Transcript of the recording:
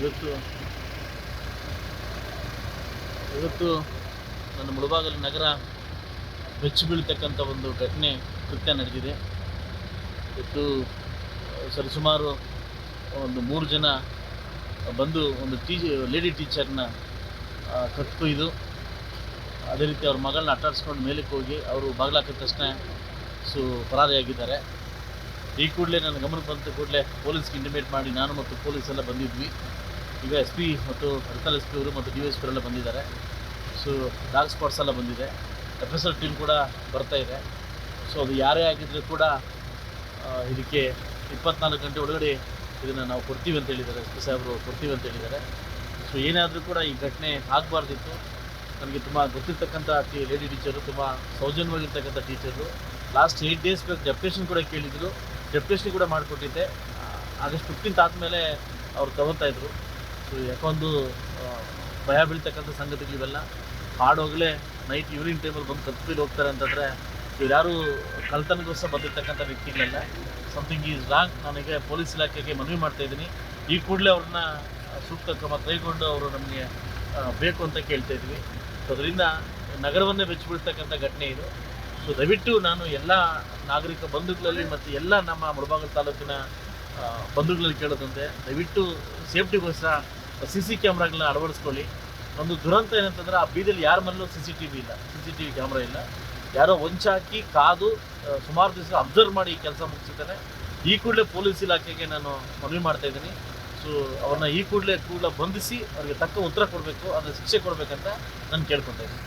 ಇವತ್ತು ಇವತ್ತು ನನ್ನ ಮುಳಬಾಗಲು ನಗರ ಬೆಚ್ಚಿ ಬೀಳ್ತಕ್ಕಂಥ ಒಂದು ಘಟನೆ ಕೃತ್ಯ ನಡೆದಿದೆ. ಇವತ್ತು ಸರಿಸುಮಾರು ಒಂದು ಮೂರು ಜನ ಬಂದು ಒಂದು ಟೀ ಲೇಡಿ ಟೀಚರ್ನ ಕತ್ಕೊಯ್ದು ಅದೇ ರೀತಿ ಅವ್ರ ಮಗಳನ್ನ ಅಟ್ಟಾಡಿಸ್ಕೊಂಡು ಮೇಲಕ್ಕೆ ಹೋಗಿ ಅವರು ಬಾಗಿಲಾಕಿದ ತಕ್ಷಣ ಸು, ಪರಾರಿಯಾಗಿದ್ದಾರೆ. ಈ ಕೂಡಲೇ ನನ್ನ ಗಮನಕ್ಕೆ ಬಂದ ಕೂಡಲೇ ಪೊಲೀಸ್ಗೆ ಇಂಟಿಮೇಟ್ ಮಾಡಿ ನಾನು ಮತ್ತು ಪೊಲೀಸ್ ಎಲ್ಲ ಬಂದಿದ್ವಿ. ಈಗ ಎಸ್ ಪಿ ಮತ್ತು ಹರ್ತಾಲ್ ಎಸ್ ಪಿ ಅವರು ಮತ್ತು ಡಿ ಎಸ್ ಪಿ ಎಲ್ಲ ಬಂದಿದ್ದಾರೆ. ಸೊ ಡಾಗ್ ಸ್ಪಾಟ್ಸ್ ಎಲ್ಲ ಬಂದಿದೆ. ಎಫ್ ಎಸ್ ಎಲ್ ಟೀಮ್ ಕೂಡ ಬರ್ತಾ ಇದೆ. ಸೊ ಅದು ಯಾರೇ ಆಗಿದ್ರೂ ಕೂಡ ಇದಕ್ಕೆ ಇಪ್ಪತ್ನಾಲ್ಕು ಗಂಟೆ ಒಳಗಡೆ ಇದನ್ನು ನಾವು ಕೊಡ್ತೀವಿ ಅಂತ ಹೇಳಿದ್ದಾರೆ. ಎಸ್ ಪಿ ಸಾಹೇಬರು ಕೊಡ್ತೀವಿ ಅಂತ ಹೇಳಿದ್ದಾರೆ. ಸೊ ಏನಾದರೂ ಕೂಡ ಈ ಘಟನೆ ಆಗಬಾರ್ದಿತ್ತು. ನನಗೆ ತುಂಬ ಗೊತ್ತಿರ್ತಕ್ಕಂಥ ಟಿ ಲೇಡಿ ಟೀಚರು ತುಂಬ ಸೌಜನ್ಯವಾಗಿರ್ತಕ್ಕಂಥ ಟೀಚರು ಲಾಸ್ಟ್ ಏಯ್ಟ್ ಡೇಸ್ ಬೇಕು ಡೆಪ್ಟೇಷನ್ ಕೂಡ ಕೇಳಿದರು. ಡೆಪ್ಟೇಷನ್ ಕೂಡ ಮಾಡಿಕೊಟ್ಟಿದ್ದೆ. ಆಗಸ್ಟ್ ಫಿಫ್ಟೀನ್ತ್ ಆದಮೇಲೆ ಅವ್ರು ತಗೋತಾ ಇದ್ರು. ಸೊ ಯಾಕೊಂದು ಭಯ ಬೀಳ್ತಕ್ಕಂಥ ಸಂಗತಿಗಳು ಇವೆಲ್ಲ. ಹಾಡೋಗಲೇ ನೈಟ್ ಯೂರಿನ್ ಟೈಮಲ್ಲಿ ಬಂದು ಕತ್ಬಿಟ್ಟು ಹೋಗ್ತಾರೆ ಅಂತಂದರೆ ಇವ್ರು ಯಾರು ಬಂದಿರ್ತಕ್ಕಂಥ ವ್ಯಕ್ತಿಗಳಲ್ಲ. ಸಮಥಿಂಗ್ ಈಸ್ ರಾಂಗ್ ನನಗೆ ಪೊಲೀಸ್ ಇಲಾಖೆಗೆ ಮನವಿ ಮಾಡ್ತಾ ಇದ್ದೀನಿ. ಈ ಕೂಡಲೇ ಅವ್ರನ್ನ ಸೂಕ್ತ ಕ್ರಮ ಕೈಗೊಂಡು ಅವರು ನಮಗೆ ಬೇಕು ಅಂತ ಕೇಳ್ತಾ ಇದ್ವಿ ಸೊ ಅದರಿಂದ ನಗರವನ್ನೇ ಬೆಚ್ಚಿಬಿಡ್ತಕ್ಕಂಥ ಘಟನೆ ಇದು. ಸೊ ದಯವಿಟ್ಟು ನಾನು ಎಲ್ಲ ನಾಗರಿಕ ಬಂಧುಗಳಲ್ಲಿ ಮತ್ತು ಎಲ್ಲ ನಮ್ಮ ಮುಳಬಾಗಲು ತಾಲೂಕಿನ ಬಂಧುಗಳಲ್ಲಿ ಕೇಳೋದಂತೆ, ದಯವಿಟ್ಟು ಸೇಫ್ಟಿಗೋಸ್ಕರ ಸಿ ಸಿ ಕ್ಯಾಮ್ರಾಗಳನ್ನ ಅಳವಡಿಸ್ಕೊಳ್ಳಿ. ಒಂದು ದುರಂತ ಏನಂತಂದ್ರೆ ಆ ಬೀದಿಯಲ್ಲಿ ಯಾರ ಮನೇಲೂ ಸಿ ಸಿ ಟಿ ವಿ ಇಲ್ಲ. C C T V camera ಇಲ್ಲ. ಯಾರೋ ಹೊಂಚಾಕಿ ಕಾದು ಸುಮಾರು ದಿವಸ ಅಬ್ಸರ್ವ್ ಮಾಡಿ ಈ ಕೆಲಸ ಮುಗಿಸಿದ್ದಾರೆ. ಈ ಕೂಡಲೇ ಪೊಲೀಸ್ ಇಲಾಖೆಗೆ ನಾನು ಮನವಿ ಮಾಡ್ತಾ ಇದ್ದೀನಿ. ಸೊ ಅವ್ರನ್ನ ಈ ಕೂಡಲೇ ಕೂಡ ಬಂಧಿಸಿ ಅವ್ರಿಗೆ ತಕ್ಕ ಉತ್ತರ ಕೊಡಬೇಕು, ಅದರ ಶಿಕ್ಷೆ ಕೊಡಬೇಕಂತ ನಾನು ಕೇಳ್ಕೊತಾ ಇದ್ದೀನಿ.